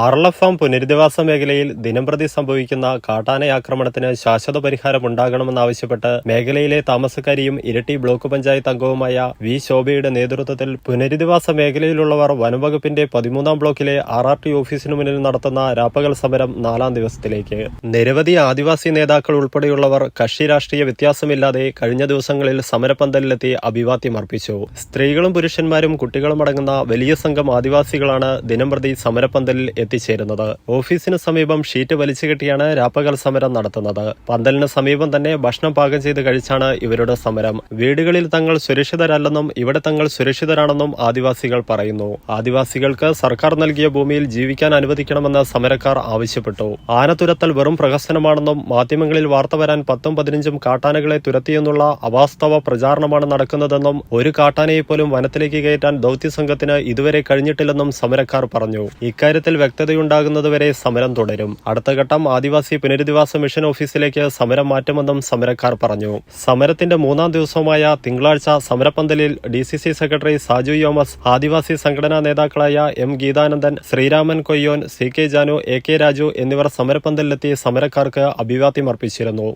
ആർളഫാം പുനരധിവാസ മേഖലയിൽ ദിനംപ്രതി സംഭവിക്കുന്ന കാട്ടാനയാക്രമണത്തിന് ശാശ്വത പരിഹാരമുണ്ടാകണമെന്നാവശ്യപ്പെട്ട് മേഖലയിലെ താമസക്കാരിയും ഇരട്ടി ബ്ലോക്ക് പഞ്ചായത്ത് അംഗവുമായ വി ശോഭയുടെ നേതൃത്വത്തിൽ പുനരധിവാസ മേഖലയിലുള്ളവർ വനംവകുപ്പിന്റെ പതിമൂന്നാം ബ്ലോക്കിലെ ആർ ആർ ടി ഓഫീസിനു മുന്നിൽ നടത്തുന്ന രാപ്പകൽ സമരം നാലാം ദിവസത്തിലേക്ക്. നിരവധി ആദിവാസി നേതാക്കൾ ഉൾപ്പെടെയുള്ളവർ കക്ഷി രാഷ്ട്രീയ വ്യത്യാസമില്ലാതെ കഴിഞ്ഞ ദിവസങ്ങളിൽ സമരപന്തലിലെത്തി അഭിവാദ്യം അർപ്പിച്ചു. സ്ത്രീകളും പുരുഷന്മാരും കുട്ടികളും അടങ്ങുന്ന വലിയ സംഘം ആദിവാസികളാണ് ദിനംപ്രതി സമരപന്തലിൽ എത്തിച്ചേരുന്നത്. ഓഫീസിന് സമീപം ഷീറ്റ് വലിച്ചു കെട്ടിയാണ് രാപ്പകൽ സമരം നടത്തുന്നത്. പന്തലിന് സമീപം തന്നെ ഭക്ഷണം പാകം ചെയ്ത് കഴിച്ചാണ് ഇവരുടെ സമരം. വീടുകളിൽ തങ്ങൾ സുരക്ഷിതരല്ലെന്നും ഇവിടെ തങ്ങൾ സുരക്ഷിതരാണെന്നും ആദിവാസികൾ പറയുന്നു. ആദിവാസികൾക്ക് സർക്കാർ നൽകിയ ഭൂമിയിൽ ജീവിക്കാൻ അനുവദിക്കണമെന്ന് സമരക്കാർ ആവശ്യപ്പെട്ടു. ആന തുരത്തൽ വെറും പ്രഹസനമാണെന്നും മാധ്യമങ്ങളിൽ വാർത്ത വരാൻ പത്തും പതിനഞ്ചും കാട്ടാനകളെ തുരത്തിയെന്നുള്ള അവാസ്തവ പ്രചാരണമാണ് നടക്കുന്നതെന്നും ഒരു കാട്ടാനയെ പോലും വനത്തിലേക്ക് കയറ്റാൻ ദൌത്യ സംഘത്തിന് ഇതുവരെ കഴിഞ്ഞിട്ടില്ലെന്നും സമരക്കാർ പറഞ്ഞു. ഇക്കാര്യത്തിൽ വ്യക്തതയുണ്ടാകുന്നതുവരെ സമരം തുടരും. അടുത്ത ഘട്ടം ആദിവാസി പുനരധിവാസ മിഷൻ ഓഫീസിലേക്ക് സമരം മാറ്റുമെന്നും സമരക്കാർ പറഞ്ഞു. സമരത്തിന്റെ മൂന്നാം ദിവസമായ തിങ്കളാഴ്ച സമരപ്പന്തലിൽ ഡി സെക്രട്ടറി സാജു യോമസ് ആദിവാസി സംഘടനാ നേതാക്കളായ M Geethanandan Sreeraman Koyyon C K Janu A K Raju എന്നിവർ സമരപ്പന്തലിലെത്തി സമരക്കാർക്ക് അഭിവാദ്യം അർപ്പിച്ചിരുന്നു